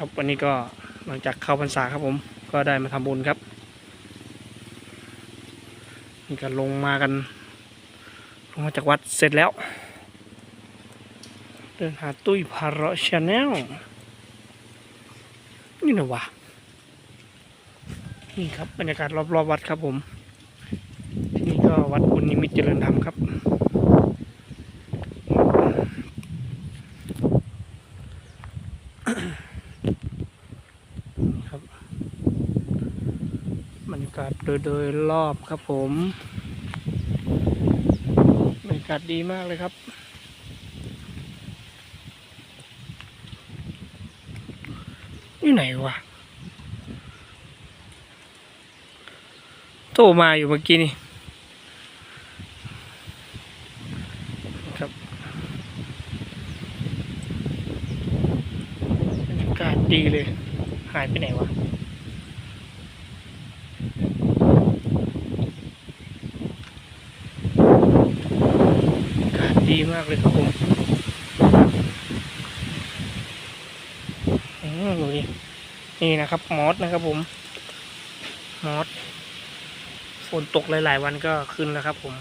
ครับวันนี้ก็หลังจากเข้าพรรษาครับผม ก็ได้มาทำบุญครับนี่ก็ลงมากัน ลงมาจากวัดเสร็จแล้ว เดินหาตุ้ยพาราชาแนลนี่นะวะนี่ครับบรรยากาศรอบๆวัดครับผม ที่นี่ก็วัดบุญนิมิตเจริญธรรมครับบรรยากาศโดยโดยรอบครับผมบรรยากาศดีมากเลยครับ นี่ไหนวะ โทรมาอยู่เมื่อกี้นี่ครับบรรยากาศดีเลย หายไปไหนวะ อากาศ ดีมากเลยครับผมอืมดูดิ นี่นะครับ มอสนะครับผม มอส ฝนตกหลายๆวันก็ขึ้นแล้วครับผม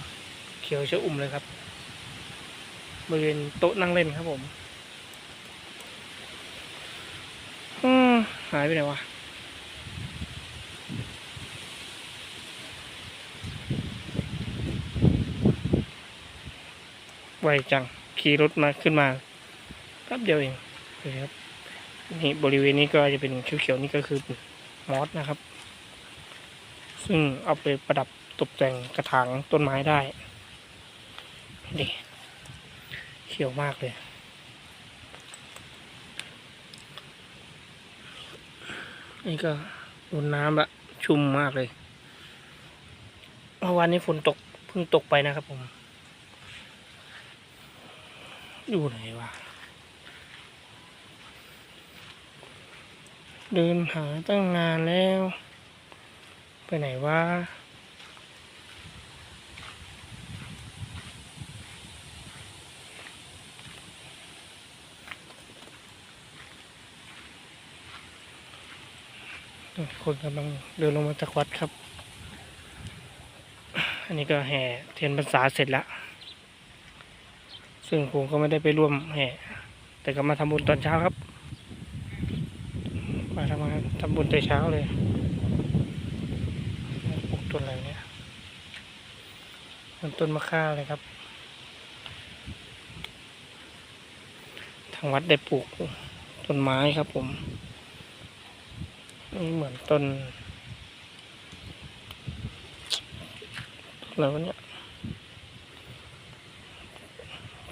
เขียวชะอุ่มเลยครับ บริเวณโต๊ะนั่งเล่นครับผมอืมหายไปไหนวะ ไวจัง ขี่รถมาขึ้นมาแป๊บเดียวเองนี่ครับนี่บริเวณนี้ก็จะเป็นเขียวๆนี่ก็คือมอสนะครับ ซึ่งเอาไปประดับตกแต่งกระถางต้นไม้ได้นี่เขียวมากเลยนี่ก็โดนน้ำละชุ่มมากเลยเมื่อวานนี้ฝนตกเพิ่งตกไปนะครับผม อยู่ไหนวะ เดินหาตั้งนานแล้ว ไปไหนวะคนกำลังเดินลงมาจากวัดครับ อันนี้ก็แห่เทียนพรรษาเสร็จแล้ว ซึ่งผมก็ไม่ได้ไปร่วมแห่แต่ก็มาทำบุญตอนเช้าครับ มาทำงานทำบุญแต่เช้าเลยปลูกต้นอะไรเนี่ยมันต้นมะข่าเลยครับ ทางวัดได้ปลูกต้นไม้ครับผมนี่เหมือนต้นต้นอะไรวะเนี่ย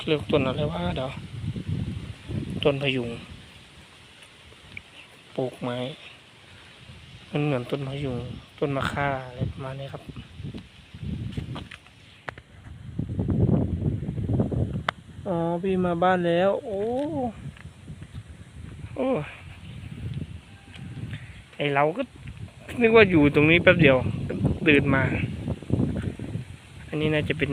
เรียกต้นอะไรวะเดี๋ยวต้นพยุงปลูกไม้มันเหมือนต้นพยุงต้นมะข่าอะไรประมาณนี้ครับอ๋อพี่มาบ้านแล้ว โอ้โอ้ไอเราก็นึกว่าอยู่ตรงนี้แป๊บเดียวก็เดินมา อันนี้น่าจะเป็น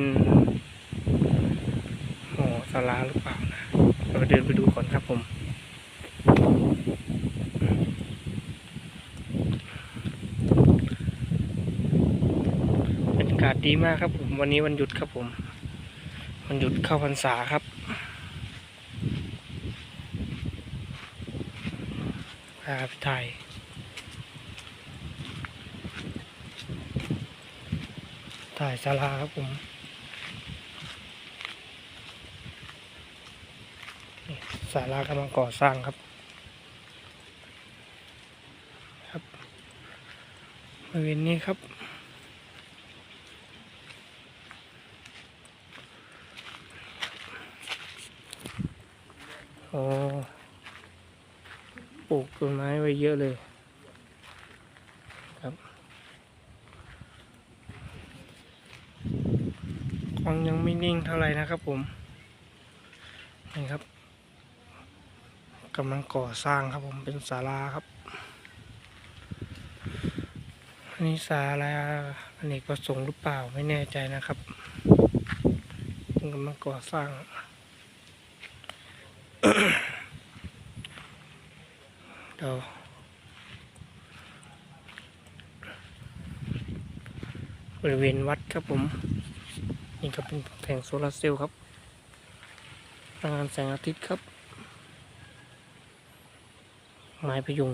าลาหรือเปล่านะเราเดินไปดูก่อนครับผมบรรยากาศดีมากครับผมวันนี้วันหยุดครับผมวันหยุดเข้าพรรษาครับพาไปถ่ายถ่ายศาลาครับผม ศาลากำลังก่อสร้างครับ ครับบริเวณนี้ครับ โอ้ปลูกต้นไม้ไว้เยอะเลยครับควังยังไม่นิ่งเท่าไหร่นะครับผมนี่ครับ กำลังก่อสร้างครับผมเป็นศาลาครับอันนี้ศาลาอเนกประสงค์หรือเปล่าไม่แน่ใจนะครับกำลังก่อสร้างเดี๋ยวบริเวณวัดครับผม นี่ก็เป็นแผงโซลาร์เซลล์ครับพลังงานแสงอาทิตย์ครับ ไม้พยุง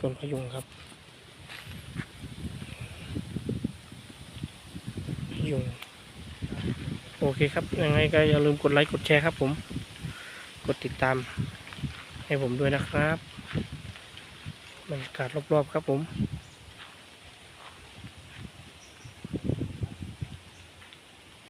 ต้นพยุงครับพยุงโอเคครับ ยังไงก็อย่าลืมกดไลค์กดแชร์ครับผม กดติดตามให้ผมด้วยนะครับบรรยากาศรอบๆครับผม